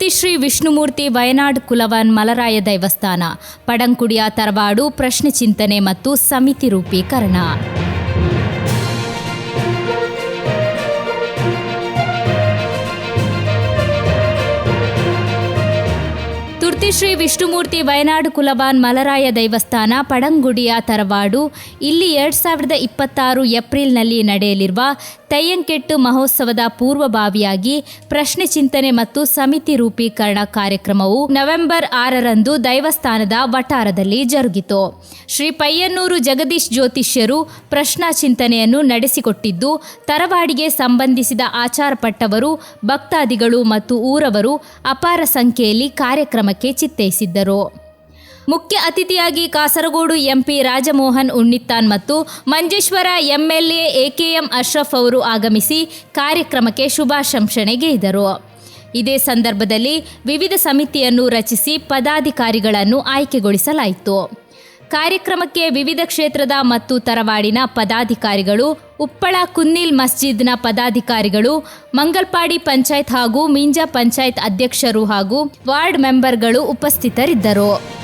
ತುರ್ತಿ ಶ್ರೀ ವಿಷ್ಣುಮೂರ್ತಿ ವಯನಾಡ್ ಕುಲವನ್ ಮಲರಾಯ ದೈವಸ್ಥಾನ, ಪಡಂಕುಡಿಯ ತರವಾಡು ಪ್ರಶ್ನೆ ಚಿಂತನೆ ಮತ್ತು ಸಮಿತಿ ರೂಪೀಕರಣ. ಶ್ರೀ ವಿಷ್ಣುಮೂರ್ತಿ ವಯನಾಡ್ ಕುಲಬಾನ್ ಮಲರಾಯ ದೇವಸ್ಥಾನ ಪಡಂಗುಡಿಯ ತರವಾಡು, ಇಲ್ಲಿ ಎರಡ್ ಸಾವಿರದ ಇಪ್ಪತ್ತಾರು ಏಪ್ರಿಲ್ನಲ್ಲಿ ನಡೆಯಲಿರುವ ತೆಯ್ಯಂಕೆಟ್ಟು ಮಹೋತ್ಸವದ ಪೂರ್ವಭಾವಿಯಾಗಿ ಪ್ರಶ್ನೆ ಚಿಂತನೆ ಮತ್ತು ಸಮಿತಿ ರೂಪೀಕರಣ ಕಾರ್ಯಕ್ರಮವು ನವೆಂಬರ್ ಆರರಂದು ದೈವಸ್ಥಾನದ ವಟಾರದಲ್ಲಿ ಜರುಗಿತು. ಶ್ರೀ ಪಯ್ಯನ್ನೂರು ಜಗದೀಶ್ ಜ್ಯೋತಿಷ್ಯರು ಪ್ರಶ್ನಾ ಚಿಂತನೆಯನ್ನು ನಡೆಸಿಕೊಟ್ಟಿದ್ದು, ತರವಾಡಿಗೆ ಸಂಬಂಧಿಸಿದ ಆಚಾರಪಟ್ಟವರು, ಭಕ್ತಾದಿಗಳು ಮತ್ತು ಊರವರು ಅಪಾರ ಸಂಖ್ಯೆಯಲ್ಲಿ ಕಾರ್ಯಕ್ರಮಕ್ಕೆ ಚಿತ್ತೈಸಿದ್ದರು. ಮುಖ್ಯ ಅತಿಥಿಯಾಗಿ ಕಾಸರಗೋಡು ಎಂಪಿ ರಾಜಮೋಹನ್ ಉಣ್ಣಿತ್ತಾನ್ ಮತ್ತು ಮಂಜೇಶ್ವರ ಎಂಎಲ್ಎ ಎಕೆಎಂ ಅಶ್ರಫ್ ಅವರು ಆಗಮಿಸಿ ಕಾರ್ಯಕ್ರಮಕ್ಕೆ ಶುಭಾಶಂಸನೆ ಗೈದರು ಇದೇ ಸಂದರ್ಭದಲ್ಲಿ ವಿವಿಧ ಸಮಿತಿಯನ್ನು ರಚಿಸಿ ಪದಾಧಿಕಾರಿಗಳನ್ನು ಆಯ್ಕೆಗೊಳಿಸಲಾಯಿತು. ಕಾರ್ಯಕ್ರಮಕ್ಕೆ ವಿವಿಧ ಕ್ಷೇತ್ರದ ಮತ್ತು ತರವಾಡಿನ ಪದಾಧಿಕಾರಿಗಳು, ಉಪ್ಪಳ ಕುನ್ನಿಲ್ ಮಸ್ಜಿದ್ನ ಪದಾಧಿಕಾರಿಗಳು, ಮಂಗಲ್ಪಾಡಿ ಪಂಚಾಯತ್ ಹಾಗೂ ಮಿಂಜಾ ಪಂಚಾಯತ್ ಅಧ್ಯಕ್ಷರು ಹಾಗೂ ವಾರ್ಡ್ ಮೆಂಬರ್ಗಳು ಉಪಸ್ಥಿತರಿದ್ದರು.